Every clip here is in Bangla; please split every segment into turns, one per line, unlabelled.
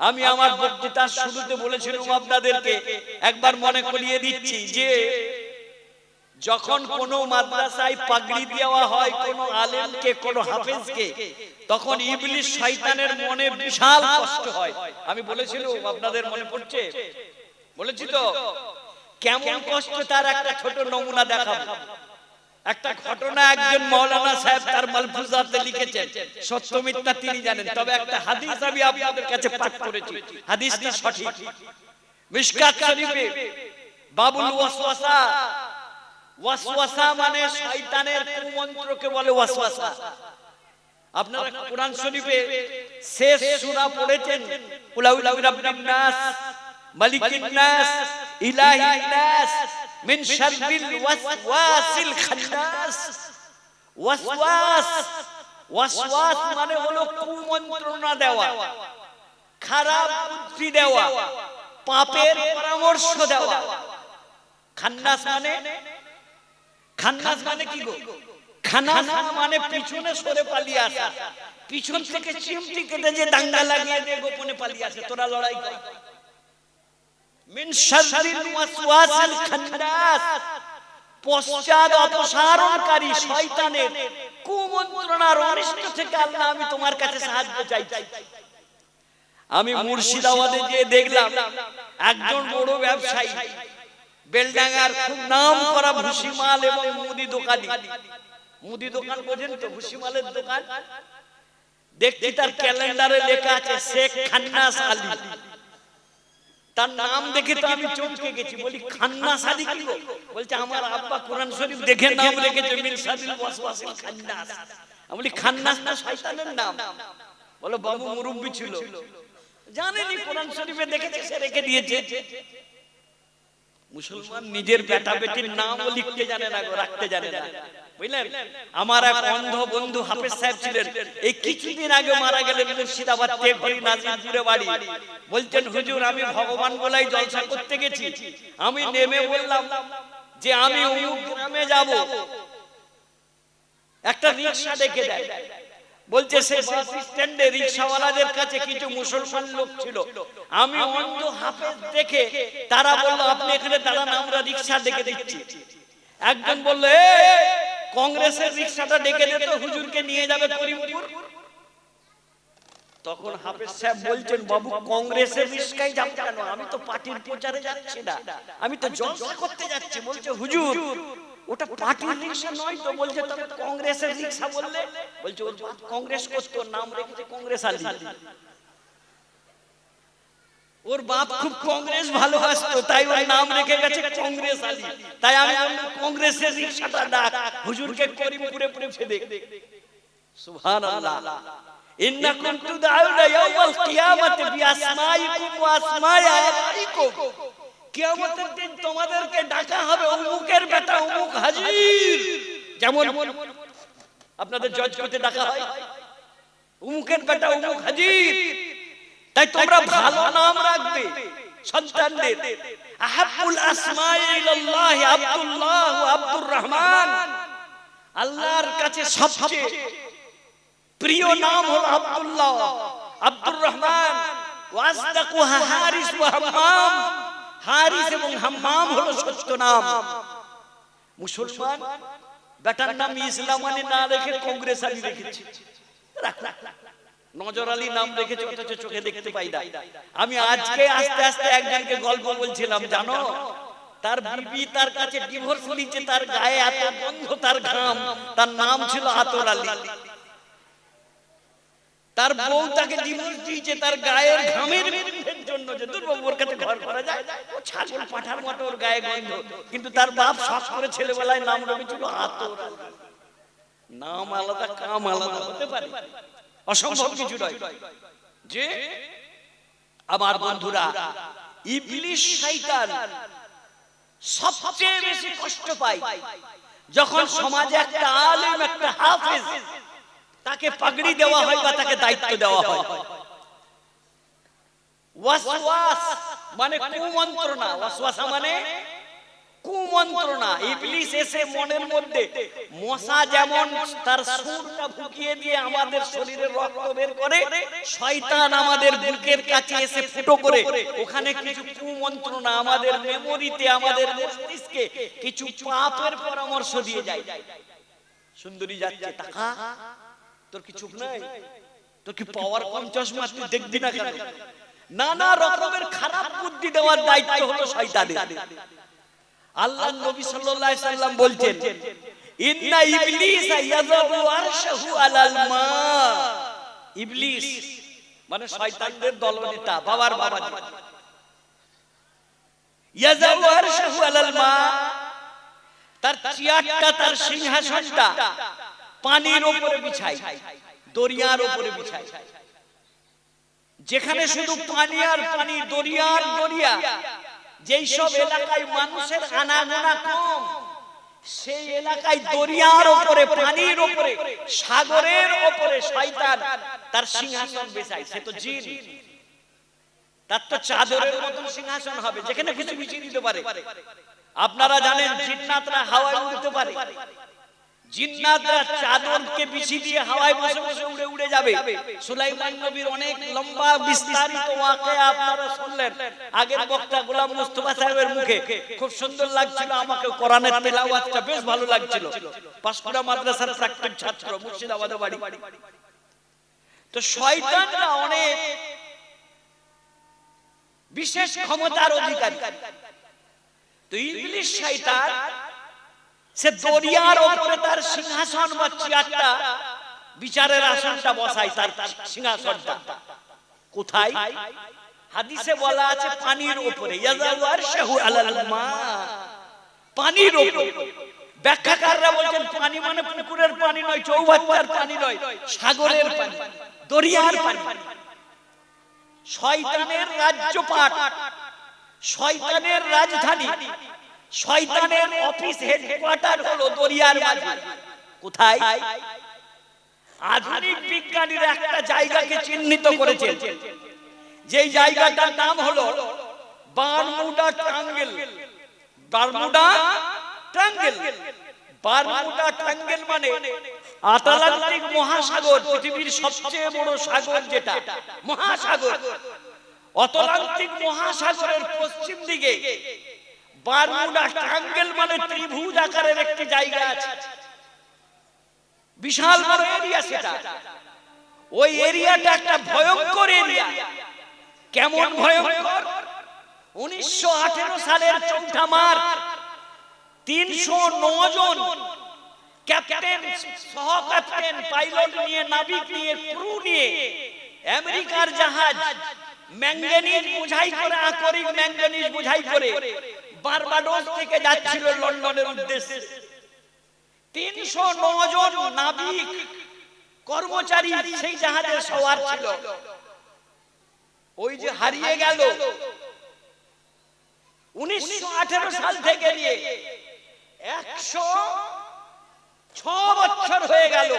আমি আমার বক্তৃতার শুরুতে বলেছিলাম আপনাদেরকে একবার মনে করিয়ে দিচ্ছি যে যখন কোন মাদ্রাসায় পাগড়ি দেওয়া হয় কোন আলেমকে কোন হাফেজকে তখন ইবলিশ শয়তানের মনে বিশাল কষ্ট হয়। আমি বলেছিলাম আপনাদের মনে পড়ছে? বলেছি তো কেমন কষ্ট তার একটা ছোট নমুনা দেখাবো? একটা ঘটনা একজন মৌলানা সাহেব তার মালফুজাতে লিখেছেন। সত্য মিথ্যা তিনি জানেন, তবে একটা হাদিস আমি আপনাদের কাছে পাঠ করেছি। হাদিসটি সঠিক। মিশকাত শরীফে বাবুল ওয়াসওয়াসা। ওয়াসওয়াসা মানে শয়তানের কুমন্ত্রকে বলে ওয়াসওয়াসা। আপনারা কোরআন শরীফে শেষ সূরা পড়েছেন? কুলাউল রাব্বিন নাস, মালিকিন নাস, ইলাহিন নাস মিন শাররিল ওয়াসওয়াসিল খান্নাস। ওয়াসওয়াস। ওয়াসওয়াস মানে হলো কুমন্ত্রণা দেওয়া খারাপ বুদ্ধি দেওয়া পাপের পরামর্শ দেওয়া। খান্নাস মানে? খান্নাস মানে কি গো? খানাস মানে পিছনে সরে পালিয়ে আসা। পিছন থেকে চিমটি কেটে যে দাঙ্গা লাগিয়ে দিয়ে গোপনে পালিয়ে আসে তোরা লড়াই কর। মিন শাররিল ওয়াসওয়াসিল খান্নাস। পশ্চাৎ অপসারণকারী শয়তানের কুমন্ত্রণার অনিষ্ট থেকে আল্লাহ আমি তোমার কাছে সাহায্য চাইছি। আমি মুর্শিদাবাদে যে দেখলাম একজন বড় ব্যবসায়ী বেলডাঙ্গার খুব নাম করা ভুসিমাল এবং মুদি দোকানি। মুদি দোকান বোঝেন তো ভুসিমালের দোকান? দেখছি তার ক্যালেন্ডারে লেখা আছে শেখ খান্নাস আলী। তার নাম দেখে তো আমি চমকে গেছি। বলি খান্নাস আলী কি বলছে, আমার আব্বা কোরআন শরীফ দেখে নাম রেখেছে মিন সাদিল ওয়াসওয়াসিল খান্নাস। আমি বলি, খান্নাস না শয়তানের নাম? বলো, বাবু মুরব্বি ছিল। জানেনি কোরআন শরীফে দেখেছে, সে রেখে দিয়েছে। মুসলমান নিজের বেটা বেটির নামও লিখতে জানে না রাখতে জানে না। বুঝলেন? আমার এক অন্ধ বন্ধু হাফেজ সাহেব ছিলেন। এই কিছুদিন আগে মারা গেলেন মুর্শিদাবাদ তেঘরি নাজিরপুরে বাড়ি। হুজুর আমি ভগবান বলাই জলসা করতে গেছি। আমি নেমে বললাম যে আমি অমুক গ্রামে যাব। একটা রিক্সা ডেকে দেয়। বলছে সে বাস স্ট্যান্ডে রিক্সাওয়ালাদের কাছে কিছু মুসলমান লোক ছিল। আমি অন্ধ হাফেজ দেখে তারা বলল আপনি এখানে দাঁড়ান আমরা রিক্সা ডেকে দিচ্ছি। একজন বলল "এ, কংগ্রেসের রিক্সাটা ডেকে দে তো, হুজুরকে নিয়ে যাবে করিমপুর। তখন হাফেজ সাহেব বলছেন, বাবু কংগ্রেসের রিক্সায় যাব কেন? আমি তো পার্টির প্রচারে যাচ্ছি না। আমি তো জলসা করতে যাচ্ছি। বলছে, হুজুর, ওটা পার্টির রিক্সা নয় তো? বলছে, তবে কংগ্রেসের রিক্সা বললে? বলছে কংগ্রেস করতো নাম রেখেছে কংগ্রেস আলী। ওর বাপ খুব কংগ্রেস ভালোবাসতো তাই ওর নাম রেখে গেছে কংগ্রেস আলী তাই আমি বললাম কংগ্রেসের রিক্সাটা ডাক হুজুরকে করিমপুরে পৌঁছে দে সুবহানাল্লাহ ইন্নাকুম তুদআউনা ইয়াওমাল কিয়ামাতি বিআসমাইকুম ওয়া আসমাই আবাইকুম কিয়ামতের দিন তোমাদেরকে ডাকা হবে অমুকের বেটা অমুক হাজির যেমন আপনাদের জজ করতে ডাকা হয় অমুকের বেটা অমুক হাজির তাই তোমরা ভালো নাম রাখবে সন্তানদের। আহাবুল আসমাই ইলাল্লাহ আব্দুল্লাহ আব্দুর রহমান আল্লাহর কাছে সবচেয়ে প্রিয় নাম হলো আব্দুল্লাহ। আব্দুর রহমান ওয়াসদাকুহা হারিস ওয়া হাম্মাম। হারিস এবং হাম্মাম হলো সত্য নাম। মুসলমান বেটার নাম ইসলাম মানে না রেখে কংগ্রেস আলী রেখেছে। রাখ, রাখ, রাখ। নজর আলী নাম রেখেছে অথচ চোখে দেখতে পাই না। আমি আজকে আস্তে আস্তে একজনকে গল্প বলছিলাম জানো? তার বিবি তার কাছে ডিভোর্স নিচ্ছে তার গায়ে এত গন্ধ তার ঘাম। তার নাম ছিল আতর আলী। তার বউ তাকে ডিভোর্স দিয়েছে তার গায়ের ঘামের জন্য যে দুর্বাবুর কাছে ঘর করা যায়। ও ছাগল পাঠার মতো ওর গায়ে গন্ধ। কিন্তু তার বাপ শখ করে ছেলেবেলায় নাম রেখেছিল আতর। নাম আলাদা কাম আলাদা হতে পারে। অসম্ভব কিছু নয়। যে আমার বন্ধুরা ইবলিশ শয়তান সবচেয়ে বেশি কষ্ট পায় যখন সমাজে একটা আলেম একটা হাফেজ তাকে পাগড়ি দেওয়া হয় বা তাকে দায়িত্ব দেওয়া হয়। ওয়াসওয়াস মানে কুমন্ত্রণা। ওয়াসওয়াসা মানে কুমন্ত্রণা। ইবলিস এসে মনের মধ্যে মশা যেমন তার সুরটা দিয়ে আমাদের শরীরের রক্ত বের করে, শয়তান আমাদের বুকের কাছে এসে ফুটো করে। ওখানে কিছু কুমন্ত্রণা আমাদের মেমোরিতে আমাদের মস্তিষ্কে কিছু পাপের পরামর্শ দিয়ে যায়। সুন্দরী যাচ্ছে, টাকা, তোর কি চুপ নাই? তোর কি পাওয়ার কম চশমা তুই দেখবি না কেন? নানা রকমের খারাপ বুদ্ধি দেওয়ার দায়িত্ব হলো শয়তানের। আল্লাহ নবী সাল্লাল্লাহু আলাইহি সাল্লাম বলছেন ইন্না ইবলিস ইয়াযাবু আরশাহু আলাল মা. ইবলিস মানে শয়তানদের দলনেতা বাবার বাবা ইয়াযাবু আরশাহু আলাল মা। তার চেয়ারটা তার সিংহাসনটা পানির উপরে বিছায় দরিয়ার উপরে বিছায়। যেখানে শুধু পানি আর পানি দরিয়ার দরিয়া। যেই সব এলাকায় মানুষের আনাগোনা কম সেই এলাকায় দরিয়ার উপরে পানির উপরে সাগরের উপরে শয়তান তার সিংহাসন বেচায়। সে তো জিন। তার তো চাদরের মতন সিংহাসন হবে যেখানে কিছু বিছিয়ে দিতে পারে। আপনারা জানেন জিন্নাতরা হাওয়ায় উঠতে পারে। জিন্নাতরা চাদরকে বিছিয়ে দিয়ে হাওয়ায় বসে বসে উড়ে উড়ে যাবে। সুলাইমান নবীর অনেক লম্বা বিস্তারিত ওয়াকিয়া আপনারা শুনলেন। আগের বক্তা গোলাম মুস্তাফা সাহেবের মুখে খুব সুন্দর লাগছিল আমাকে কোরআনের তেলাওয়াতটা বেশ ভালো লাগছিল। পাঁশকুড়া মাদ্রাসার প্রাক্তন ছাত্র, মুর্শিদাবাদে বাড়ি। তো শয়তানরা অনেক বিশেষ ক্ষমতার অধিকারী। তো ইবলিশ শয়তান সে দরিয়ার উপরে তার সিংহাসন বা চেয়ারটা বিচারের আসনটা বসায় তার সিংহাসনটা। কোথায়? হাদিসে বলা আছে পানির উপরে পানির উপরে ব্যাখ্যাকাররা বলছেন পানি মানে পুকুরের পানি নয়, চৌবাচ্চার পানি নয়, সাগরের পানি, দরিয়ার পানি। শয়তানের রাজ্যপাট, শয়তানের রাজধানী। শয়তানের অফিস হেডকোয়ার্টার হলো দরিয়ার মাঝে। কোথায়? আধুনিক বিজ্ঞানীরা একটা জায়গাকে চিহ্নিত করেছেন যেই জায়গাটার নাম হলো Bermuda triangle. Bermuda triangle. Bermuda triangle মানে আটলান্টিক মহাসাগর পৃথিবীর সবচেয়ে বড় সাগর যেটা। মহাসাগর। অতলান্তিক মহাসাগরের পশ্চিম দিকে বারমুডা ট্রাঙ্গেল মানে ত্রিভুজ আকারের একটি জায়গা আছে। বিশাল বড় এরিয়া সেটা। ওই এরিয়াটা একটা ভয়ঙ্কর এরিয়া কেমন ভয়ঙ্কর? উনিশশো সালের চৌঠা তিনশো জন ক্যাপ্টেন সহ ক্যাপ্টেন পাইলট নিয়ে, নাবিক নিয়ে, ক্রু নিয়ে আমেরিকার জাহাজ ম্যাঙ্গানিজ বুঝাই করে, আকরিক ম্যাঙ্গানিজ বুঝাই করে বারবাডোস থেকে যাচ্ছিল লন্ডনের উদ্দেশ্যে। তিনশো জন নাবিক কর্মচারী সেই জাহাজে সওয়ার ছিল। ওই যে হারিয়ে গেল। উনিশশো সাল থেকে নিয়ে একশো ছ বছর হয়ে গেল।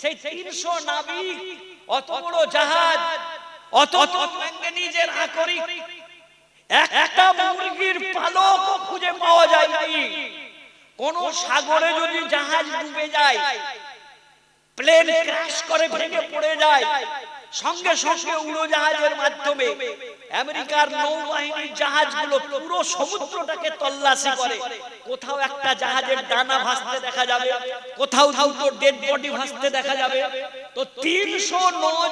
সেই তিনশো নাবিক অত বড় জাহাজ, অত ম্যাঙ্গানিজের আকরিক একটা মুরগির পালক খুঁজে পাওয়া যায়নি কোন সাগরে যদি জাহাজ ডুবে যায়, প্লেন ক্র্যাশ করে ভেঙে পড়ে যায়, সঙ্গে সঙ্গে উড়োজাহাজের মাধ্যমে আমেরিকার নৌবাহিনীর জাহাজগুলো পুরো সমুদ্রটাকে তল্লাশি করে। কোথাও একটা জাহাজের ডানা ভাসতে দেখা যাবে, কোথাও দুটো ডেড বডি ভাসতে দেখা যাবে। তো তিনশো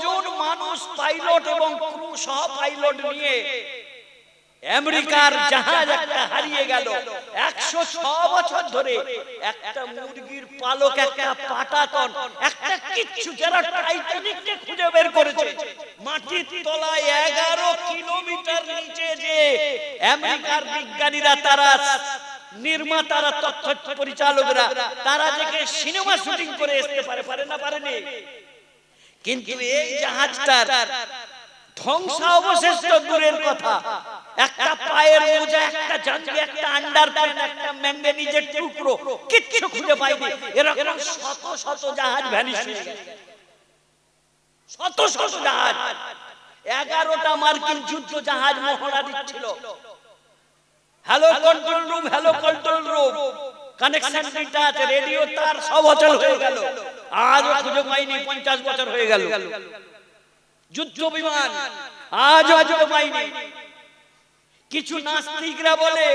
জন মানুষ পাইলট এবং ক্রু সহ পাইলট নিয়ে আমেরিকার জাহাজ একটা হারিয়ে গেল। একশো ছ বছর ধরে একটা মুরগির পালক, একটা পাটাতন, একটা কিচ্ছু যারা টাইটানিককে খুঁজে বের করেছে। মাটির তলায় এগারো কিলোমিটার নিচে যে আমেরিকার বিজ্ঞানীরা, তারা নির্মাতারা, তথ্য পরিচালকরা, তারা থেকে সিনেমা শুটিং করে আসতে পারে পারে না পারেনি কিন্তু এই জাহাজটার ধ্বংসাবশেষ তো দূরের কথা। একটা পায়ের মোজা, একটা জাঙ্গি, একটা আন্ডার প্যান্ট একটা ম্যাঙ্গানিজের টুকরো, কিচ্ছু খুঁজে পাইনি। এরকম শত শত জাহাজ ভ্যানিশ হয়ে শত শত জাহাজ। এগারোটা মার্কিন যুদ্ধ জাহাজ মহড়া দিচ্ছিল। Hello control room hello control room connection দিটা আছে রেডিও তার সব অচল হয়ে গেল। আজও খুঁজে পাইনি, পঞ্চাশ বছর হয়ে গেল। যুদ্ধ বিমান, আজও খুঁজে পাইনি। কিছু নাস্তিকরা বলে,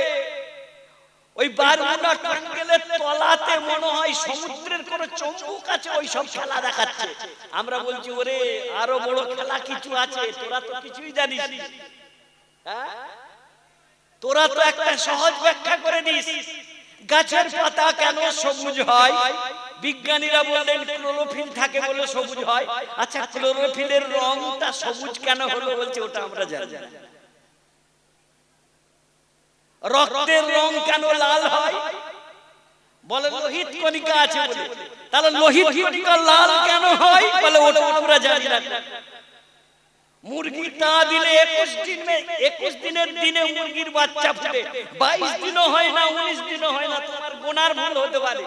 ওই বারমুডা টাঙ্গেলের তলাতে মনে হয় সমুদ্রের কোন চম্বুক আছে, ওই সব খেলা দেখাচ্ছে। আমরা বলছি, ওরে, আরও বড় খেলা কিছু আছে, তোরা তো কিছুই জানিস হ্যাঁ? তোরা তো একটা সহজ ব্যাখ্যা করে দিস, গাছের পাতা কেন সবুজ হয়? বিজ্ঞানীরা বললেন, ক্লোরোফিল থাকে বলে সবুজ হয়। আচ্ছা ক্লোরোফিলের রংটা সবুজ কেন হলো বলছে, ওটা আমরা জানি। রক্তের রং কেন লাল হয়? বলে লোহিত কণিকা আছে বলে। তাহলে লোহিত কণিকা লাল কেন হয়? বলে ওটা আমরা জানি না। মুরগি তা দিলে একুশ দিন, একুশ দিনের দিনে মুরগির বাচ্চা ফুটে। বাইশ দিনও হয় না, উনিশ দিনও হয় না, তোমার গোনার ভুল হতে পারে।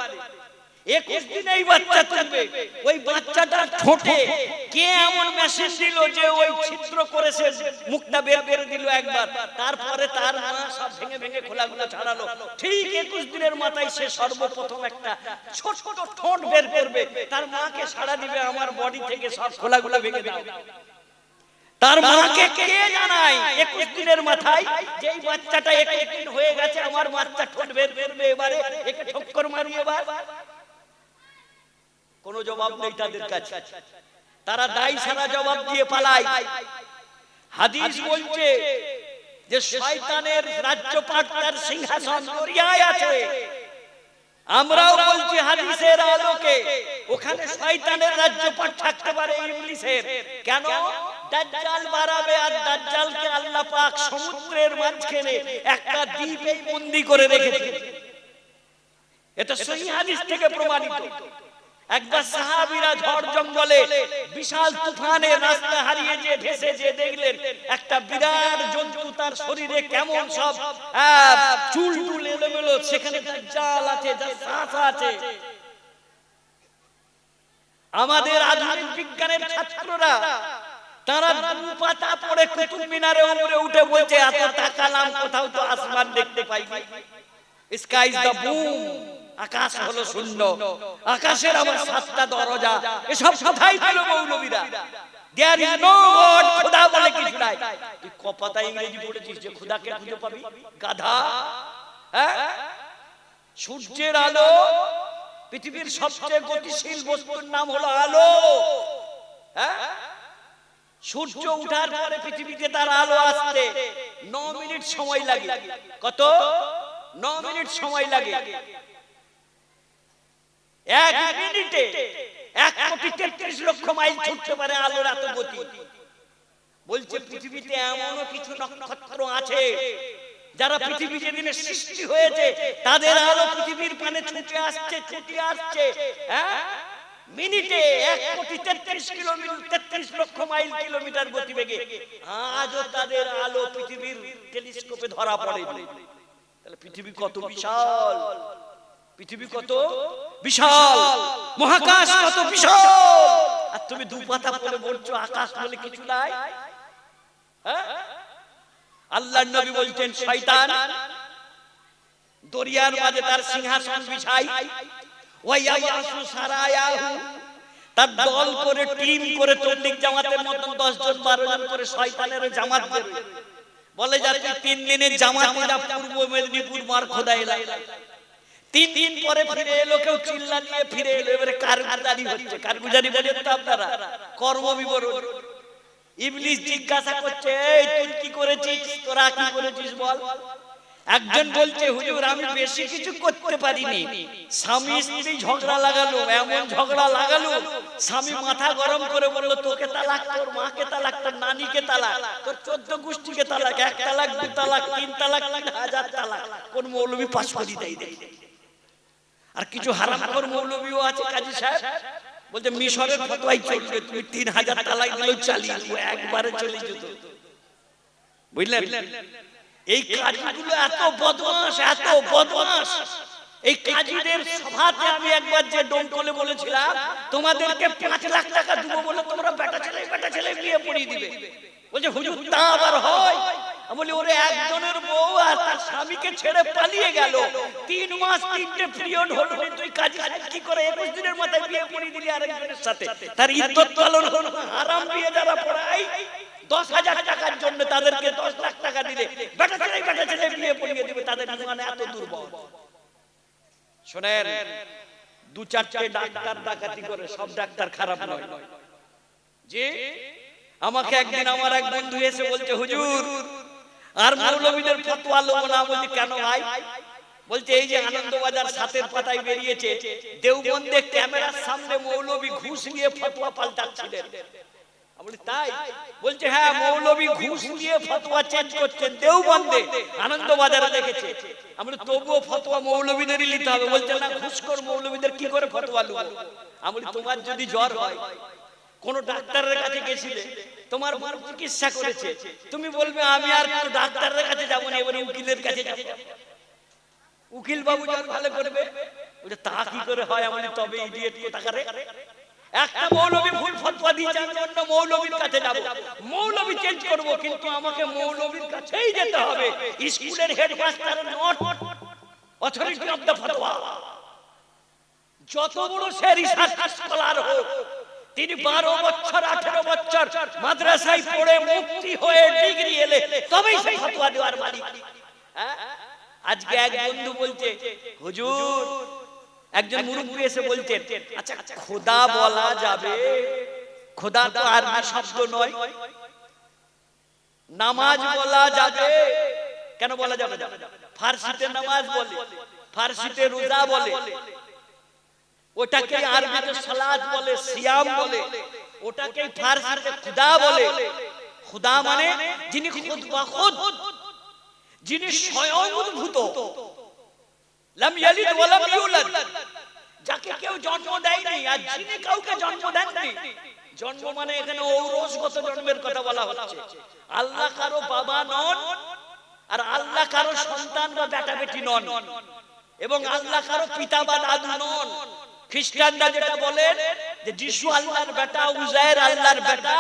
একুশ দিনে এই বাচ্চা তুলবে। ওই বাচ্চাটা ঠোঁটে। কে এমন মেশিন দিল যে ওই ছিদ্র করেছে, মুখটা বের করে দিল একবার। তারপরে তার সব ভেঙে ভেঙে খোলাগুলো ছাড়ালো। ঠিক একুশ দিনের মাথায় সে সর্বপ্রথম একটা ছোট ছোট ঠোঁট বের করবে। তার মাকে সাড়া দিবে, আমার বডি থেকে সব খোলাগুলো ভেঙে দাও। তার মাকে কে জানায় একুশ দিনের মাথায়? যেই বাচ্চাটা একুশ দিন হয়ে গেছে, আমার বাচ্চা ঠোঁট বের করবে এবারে। একে ঠক্কর মারি এবার। কোন জবাব নেই তাদের কাছে। তারা দায় সারা জবাব দিয়ে পালায়। হাদিস বলছে যে শয়তানের রাজ্যপাট তার সিংহাসন দরিয়ায় আছে। আমরাও বলছি হাদিসের আলোকে। ওখানে শয়তানের রাজ্যপাট থাকতে পারে ইবলিসের। কেন? দাজ্জাল বাড়াবে আর দাজ্জালকে আল্লাহ পাক সমুদ্রের মাঝখানে একটা দ্বীপে বন্দি করে রেখেছে। এটা সহি হাদিস থেকে প্রমাণিত। একবার সাহাবীরা ঝড় জঙ্গলে বিশাল তুফানে রাস্তা হারিয়ে যে ভেসে যে দেখলেন, একটা বিরাট জন্তু তার শরীরে কেমন সব চুল টুল এলোমেলো, সেখানে তার জাল আছে যার শ্বাস আছে। আমাদের আধুনিক বিজ্ঞানের ছাত্ররা, তারা পাতা পড়ে কুতুব মিনারে উপরে উঠে বলছে, এত তাকালাম কোথাও তো আসমান দেখতে পাই স্কাই ইজ দ্য বুম আকাশ হলো শূন্য। আকাশের আবার সাতটা দরজা। এসব কোথায় পেল মৌলবীরা? দেয়ার ইজ নো গড খোদা বলে কিছু নাই। তুই কপাতা ইংরেজি পড়েছিস যে খোদাকে খুঁজে পাবি? গাধা। হ্যাঁ? সূর্যের আলো। পৃথিবীর সবচেয়ে গতিশীল বস্তুর নাম হলো আলো। হ্যাঁ? সূর্য উঠার পরে পৃথিবীতে তার আলো আসতে ন মিনিট সময় লাগে। কত? ন মিনিট সময় লাগে। এক মিনিটে এক কোটি তেত্রিশ লক্ষ মাইল ছুটতে পারে আলোর এত গতি বলছে পৃথিবীতে এমনও কিছু নক্ষত্র আছে যারা পৃথিবী যেদিনে সৃষ্টি হয়েছে তাদের আলো পৃথিবীর পানে ছুটে আসছে ছুটে আসছে। হ্যাঁ? মিনিটে এক কোটি তেত্রিশ কিলোমিটার তেত্রিশ লক্ষ মাইল কিলোমিটার গতিবেগে আজও তাদের আলো পৃথিবীর টেলিস্কোপে ধরা পড়ে তাহলে পৃথিবী কত বিশাল? পৃথিবী কত বিশাল মহাকাশ কত বিশাল। আর তুমি দু পাতা পরে বলছো আকাশ বলে কিছু নাই? হ্যাঁ? আল্লাহর নবী বলছেন শয়তান দরিয়ার মাঝে তার সিংহাসন বিছাই তার দল করে টিম করে তবলিগ জামাতের মতন 10 জন 12 জন করে শয়তানের জামাত বেরোয়। বলে যাচ্ছে তিন দিনের জামাত এরা পূর্ব মেদিনীপুর মার খোদা এলাকায় তিন দিন পরে ফিরে এলো, কেউ চিল্লা নিয়ে ফিরে এলো। এবারে কারগুজারি হচ্ছে? কারগুজারি বলেন তো আপনারা? কর্ম বিবরণ। ইবলিস জিজ্ঞাসা করছে, এই, তুই কি করেছিস? তোরা কি করেছিস বল? একজন বলছে, হুজুর, আমি বেশি কিছু করতে পারিনি। স্বামী স্ত্রী ঝগড়া লাগালো, এমন ঝগড়া লাগালো। স্বামী মাথা গরম করে বলল, তোকে তালাক তোর মাকে তালাক, তোর নানিকে তালাক, তোর চোদ্দ গোষ্ঠীকে তালাক, এক তালাক, দু তালাক, তিন তালাক হাজার তালাক। কোন মৌলবী পাশ করি দেয় দেয় আর কিছু হারামখোর মৌলবীও আছে, কাজী সাহেব। বলতে মিশরের ফতোয়াই চলবে, তুমি তিন হাজার তালাক দিলেও চালিয়ে একবারে চলে যেত। বুঝলেন? এই কাজগুলো এত বদমাস এত বদমাস এই কাজীদের সভাতে আমি একবার যে ডোমকলে বলেছিলাম, তোমাদেরকে পাঁচ লাখ টাকা দেবো বলে তোমরা বেটা ছেলে বেটা ছেলে বিয়ে পড়িয়ে দিবে। বলছে, হুজুর, তা আবার হয়? বলি, ওরে একজনের বউ আর তার স্বামীকে ছেড়ে পালিয়ে গেল। তিন মাস তিনটে পিরিয়ড হলো তুই কাজ কি করে? একুশ দিনের মাথায় বিয়ে পড়িয়ে দিলি আরেকজনের সাথে। তার ইজ্জত পালন হলো। হারাম বিয়ে যারা পড়াই দশ হাজার টাকার জন্য তাদেরকে দশ লাখ টাকা দিলে, বেটা ছেলে বেটা ছেলে বিয়ে পড়িয়ে দিবে, তাদের ইমান এত দুর্বল। শোনেন, দু চারটে ডাক্তার ডাকাতি করে, সব ডাক্তার খারাপ নয়। যে আমাকে একদিন আমার এক বন্ধু এসে বলছে, হুজুর আর মৌলবীদের ফতোয়া লোক না বলছি কেন ভাই বলছে এই যে আনন্দবাজার সাতের পাতায় বেরিয়েছে দেওবন্দে ক্যামেরার সামনে মৌলবী ঘুষ নিয়ে ফতোয়া পাল্টাচ্ছিলেন। বলি, তাই? বলছে হ্যাঁ মৌলবী ঘুষ নিয়ে ফতোয়া চেঞ্জ করছেন দেওবন্দে আনন্দবাজারে দেখেছে। আমরা তবুও ফতোয়া মৌলবীদেরই নিতে হবে। বলছে না ঘুষখোর মৌলবীদের কি করে ফতোয়া লুবো? আমি তোমার যদি জ্বর হয় কোন ডাক্তারের কাছে গেছিলে? তোমার চিকিৎসা করেছে। তুমি বলবে আমি আর কোন ডাক্তারের কাছে যাব না এবারে উকিলের কাছে যাব। উকিল বাবু যখন ভালো করবে তা কি করে হয় আমি বলি, তবে একটা মৌলবী ভুল ফতোয়া দিয়েছে আমি অন্য মৌলবীর কাছে যাব। মৌলবী চেঞ্জ করব কিন্তু আমাকে মৌলবীর কাছেই যেতে হবে। স্কুলের headmaster not authority of the ফতোয়া যত বড় সে স্কলার হোক তিনি বারো বছর, আঠারো বছর মাদ্রাসায় পড়ে মুক্তি হয়ে ডিগ্রি এলে, তবেই সে ফতোয়া দেওয়ার মালিক। হ্যাঁ? আজকে এক বন্ধু বলছে, হুজুর, একজন মুরব্বী এসে বলছেন আচ্ছা খোদা বলা যাবে? খোদা তো আরবি শব্দ নয়। নামাজ বলা যাবে। কেন বলা যাবে ফার্সিতে নামাজ বলে, ফার্সিতে রোজা বলে। ওটাকে আরবিতে সালাত বলে সিয়াম বলে। ওটাকে ফার্সিতে খুদা বলে। খুদা মানে যিনি খুদ বা খুদ। যিনি স্বয়ং উদ্ভূত। লাম ইয়ালিদ ওয়া লাম ইউলাদ। যাকে কেউ জন্ম দেয়নি আর যিনি কাউকে জন্ম দেননি। জন্ম মানে এখানে ঔরসগত জন্মের কথা বলা হচ্ছে। আল্লাহ কারও বাবা নন আর আল্লাহ কারও সন্তান বা বেটা বেটি নন। এবং আল্লাহ কারও পিতা বা দাদু নন। খ্রিস্টানরা যেটা বলেন যে যিশু আল্লাহর বেটা, উজায়ের আল্লাহর বেটা,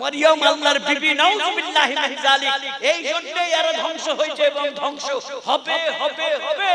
মরিয়ম আল্লাহর বিবি, নাউজুবিল্লাহি মিন যালিক। এই জন্যই এরা ধ্বংস হয়েছে এবং ধ্বংস হবে হবে হবে।